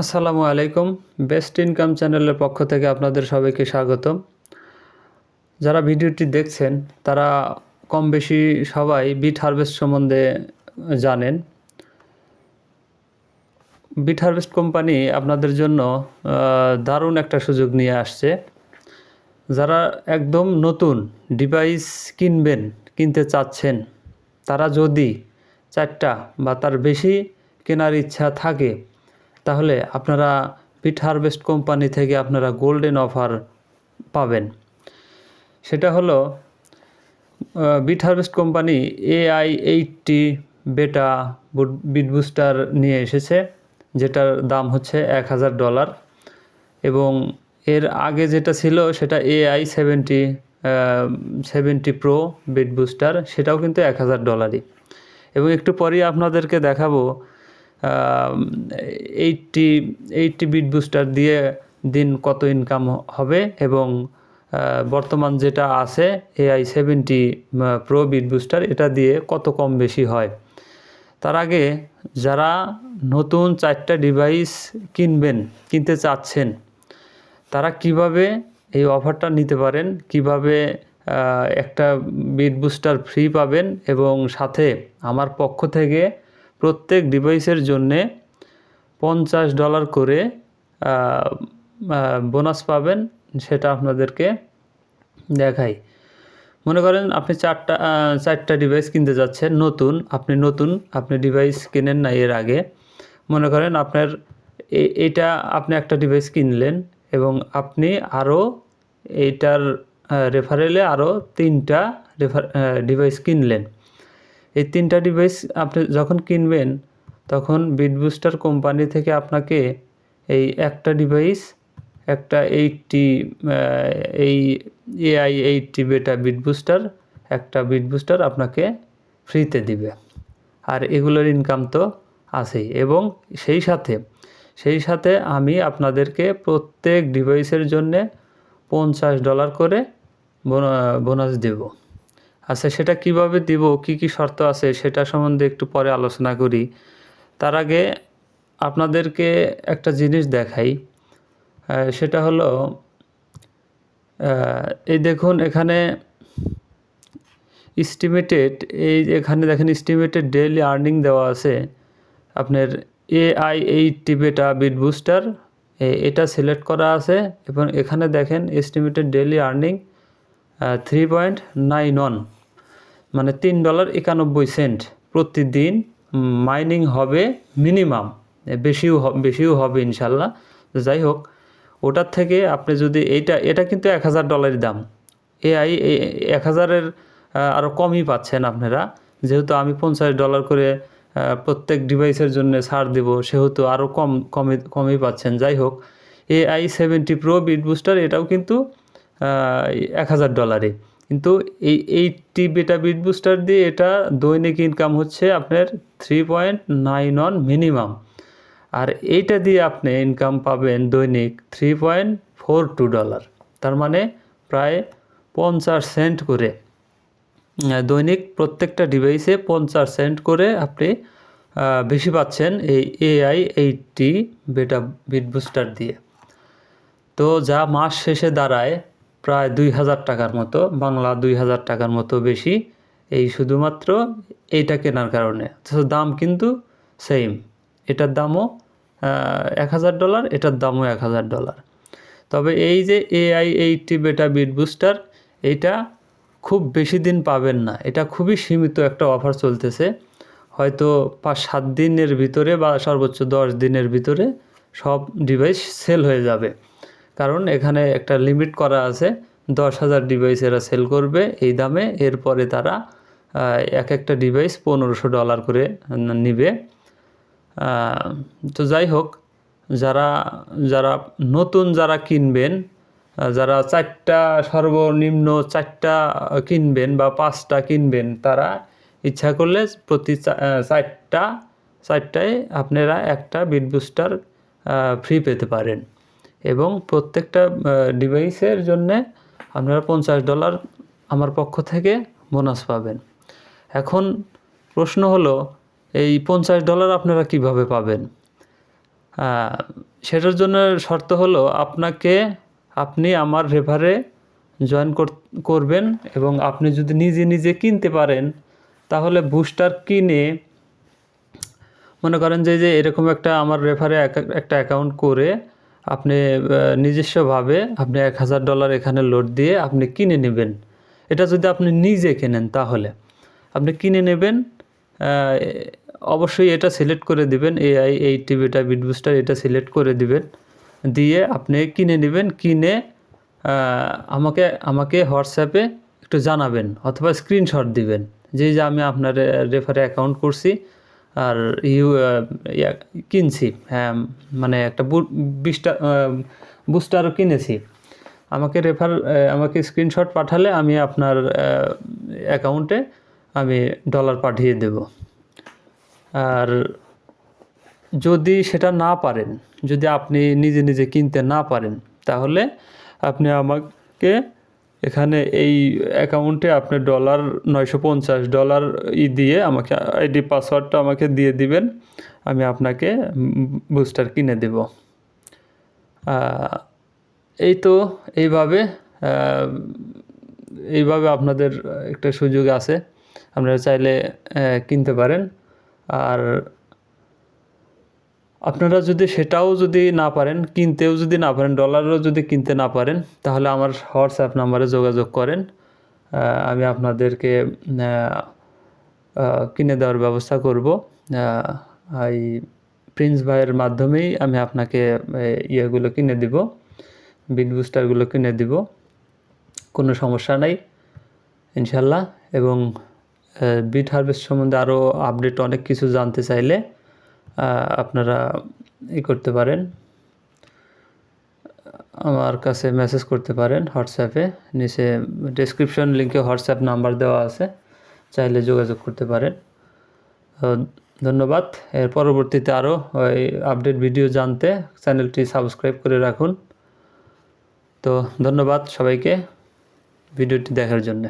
আসসালামু আলাইকুম। Best income চ্যানেলের পক্ষ থেকে আপনাদের সবাইকে স্বাগতম। যারা ভিডিওটি দেখছেন, তারা কম বেশি সবাই বিট হারভেস্ট সম্বন্ধে জানেন। বিট হারভেস্ট কোম্পানি আপনাদের জন্য দারুণ একটা সুযোগ নিয়ে আসছে। যারা একদম নতুন ডিভাইস কিনবেন, কিনতে চাচ্ছেন, তারা যদি চারটা বা তার বেশি কেনার ইচ্ছা থাকে তাহলে আপনারা বিট হারভেস্ট কোম্পানি থেকে আপনারা গোল্ডেন অফার পাবেন। সেটা হলো bit harvest company AI eighty beta bit booster নিয়ে এসেছে, যেটার দাম হচ্ছে এক হাজার ডলার। এবং এর আগে যেটা ছিল সেটা AI seventy seventy pro bit booster, সেটাও কিন্তু এক হাজার ডলারই। এবং একটু পরেই আপনাদেরকে দেখাবো এইটটি এইটটি বিট বুস্টার দিয়ে দিন কত ইনকাম হবে এবং বর্তমান যেটা আছে AI seventy pro bit booster এটা দিয়ে কত কম বেশি হয়? তার আগে যারা নতুন চারটা ডিভাইস কিনবেন, কিনতে চাচ্ছেন, তারা কীভাবে এই অফারটা নিতে পারেন? কীভাবে একটা বিট বুস্টার ফ্রি পাবেন? এবং সাথে আমার পক্ষ থেকে প্রত্যেক ডিভাইসের জন্যে পঞ্চাশ ডলার করে বোনাস পাবেন সেটা আপনাদেরকে দেখাই। মনে করেন আপনি চারটা চারটা ডিভাইস কিনতে যাচ্ছেন, নতুন, আপনি নতুন, আপনি ডিভাইস কেনেন না এর আগে। মনে করেন আপনার এটা আপনি একটা ডিভাইস কিনলেন এবং আপনি আরও এইটার রেফারেলে আরও তিনটা রেফার ডিভাইস কিনলেন। এই তিনটা ডিভাইস আপনি যখন কিনবেন, তখন বিট বুস্টার কোম্পানি থেকে আপনাকে এই একটা ডিভাইস একটা এইটটি এই AI eighty beta bit booster একটা বিট বুস্টার আপনাকে ফ্রিতে দিবে। আর এগুলোর ইনকাম তো আছেই। এবং সেই সাথে সেই সাথে আমি আপনাদেরকে প্রত্যেক ডিভাইসের জন্যে পঞ্চাশ ডলার করে বোনা- বোনাস দেব। আচ্ছা সেটা কীভাবে দিব? কি কি শর্ত আছে? সেটা সম্বন্ধে একটু পরে আলোচনা করি। তার আগে আপনাদেরকে একটা জিনিস দেখাই। সেটা হলো এই দেখুন এখানে এস্টিমেটেড এই এখানে দেখেন এস্টিমেটেড ডেইলি আর্নিং দেওয়া আছে। আপনার AI eighty beta bit booster এটা সিলেক্ট করা আছে এবং এখানে দেখেন estimated daily earning three point nine one মানে তিন ডলার একানব্বই সেন্ট। প্রতিদিন মাইনিং হবে মিনিমাম, বেশিও বেশিও হবে ইনশাল্লাহ। যাই হোক, ওটার থেকে আপনি যদি এইটা, এটা কিন্তু এক হাজার ডলারের দাম। এআই এক হাজারের আরও কমই পাচ্ছেন আপনারা। যেহেতু আমি পঞ্চাশ ডলার করে প্রত্যেক ডিভাইসের জন্য ছাড় দেব, সেহেতু আরও কম, কমে, কমই পাচ্ছেন। যাই হোক, AI seventy pro bit booster, এটাও কিন্তু এক হাজার ডলারে কিন্তু এই এইটটি বেটা বিট বুস্টার দিয়ে এটা দৈনিক ইনকাম হচ্ছে আপনার three point nine one minimum আর এইটা দিয়ে আপনি ইনকাম পাবেন দৈনিক three point four two dollar তার মানে প্রায় পঞ্চাশ সেন্ট করে। দৈনিক প্রত্যেকটা ডিভাইসে পঞ্চাশ সেন্ট করে আপনি বেশি পাচ্ছেন এই AI eighty beta bit booster দিয়ে। তো যা মাস শেষে দাঁড়ায় প্রায় দুই হাজার টাকার মতো, বাংলা দুই হাজার টাকার মতো বেশি। এই শুধুমাত্র এইটা কেনার কারণে। দাম কিন্তু সেম এটার দামও এক হাজার ডলার এটার দামও এক হাজার ডলার তবে এই যে AI eighty beta bit booster এইটা খুব বেশি দিন পাবেন না। এটা খুবই সীমিত একটা অফার চলতেছে। হয়তো পাঁচ সাত দিনের ভিতরে বা সর্বোচ্চ দশ দিনের ভিতরে সব ডিভাইস সেল হয়ে যাবে। কারণ এখানে একটা লিমিট করা আছে, দশ হাজার ডিভাইস এরা সেল করবে এই দামে, এরপরে তারা এক একটা ডিভাইস পনেরোশো ডলার করে নিবে। তো যাই হোক, যারা যারা নতুন যারা কিনবেন যারা চারটা সর্বনিম্ন চারটা কিনবেন বা পাঁচটা কিনবেন, তারা ইচ্ছা করলে প্রতি চারটা, চারটায় আপনারা একটা বিট বুস্টার ফ্রি পেতে পারেন। এবং প্রত্যেকটা ডিভাইসের জন্যে আপনারা পঞ্চাশ ডলার আমার পক্ষ থেকে বোনাস পাবেন। এখন প্রশ্ন হলো, এই পঞ্চাশ ডলার আপনারা কীভাবে পাবেন? সেটার জন্য শর্ত হলো, আপনাকে, আপনি আমার রেফারে জয়েন করবেন এবং আপনি যদি নিজে নিজে কিনতে পারেন, তাহলে বুস্টার কিনে মনে করেন যে যে এরকম একটা আমার রেফারে এক- একটা অ্যাকাউন্ট করে আপনি নিজস্বভাবে আপনি এক হাজার ডলার এখানে লোড দিয়ে আপনি কিনে নেবেন। এটা যদি আপনি নিজে কেনেন তাহলে। আপনি কিনে নেবেন অবশ্যই এটা সিলেক্ট করে দিবেন এআই এই টিভিটা বিট বুস্টার এটা সিলেক্ট করে দিবেন। দিয়ে আপনি কিনে নেবেন, কিনে আমাকে আমাকে হোয়াটসঅ্যাপে একটু জানাবেন অথবা স্ক্রিনশট দিবেন। যে যে আমি আপনার রেফারে অ্যাকাউন্ট করছি আর ইউ কিনছি হ্যাঁ মানে একটা বিশটা বুস্টারও কিনেছি। আমাকে রেফার আমাকে স্ক্রিনশট পাঠালে আমি আপনার অ্যাকাউন্টে আমি ডলার পাঠিয়ে দেব। আর যদি সেটা না পারেন, যদি আপনি নিজে নিজে কিনতে না পারেন, তাহলে আপনি আমাকে এখানে এই অ্যাকাউন্টে আপনি ডলার নয়শো পঞ্চাশ ডলার ই দিয়ে আমাকে আইডি পাসওয়ার্ডটা আমাকে দিয়ে দিবেন, আমি আপনাকে বুস্টার কিনে দেব। এই তো এইভাবে এইভাবে আপনাদের একটা সুযোগ আছে, আপনারা চাইলে কিনতে পারেন। আর আপনারা যদি সেটাও যদি না পারেন, কিনতেও যদি না পারেন ডলারও যদি কিনতে না পারেন, তাহলে আমার হোয়াটসঅ্যাপ নাম্বারে যোগাযোগ করেন। আমি আপনাদেরকে কিনে দেওয়ার ব্যবস্থা করব। এই প্রিন্স ভাইয়ের মাধ্যমেই আমি আপনাকে ইয়েগুলো কিনে দিব, বিন বুস্টারগুলো কিনে দিব। কোনো সমস্যা নাই, ইনশাল্লাহ। এবং বিট হারভেস্ট সম্বন্ধে আরও আপডেট অনেক কিছু জানতে চাইলে আপনারা ই করতে পারেন, আমার কাছে মেসেজ করতে পারেন হোয়াটসঅ্যাপে নিচে ডেসক্রিপশন লিঙ্কে হোয়াটসঅ্যাপ নাম্বার দেওয়া আছে, চাইলে যোগাযোগ করতে পারেন। ধন্যবাদ। এর পরবর্তীতে আরও ওই আপডেট ভিডিও জানতে চ্যানেলটি সাবস্ক্রাইব করে রাখুন। তো ধন্যবাদ সবাইকে ভিডিওটি দেখার জন্যে।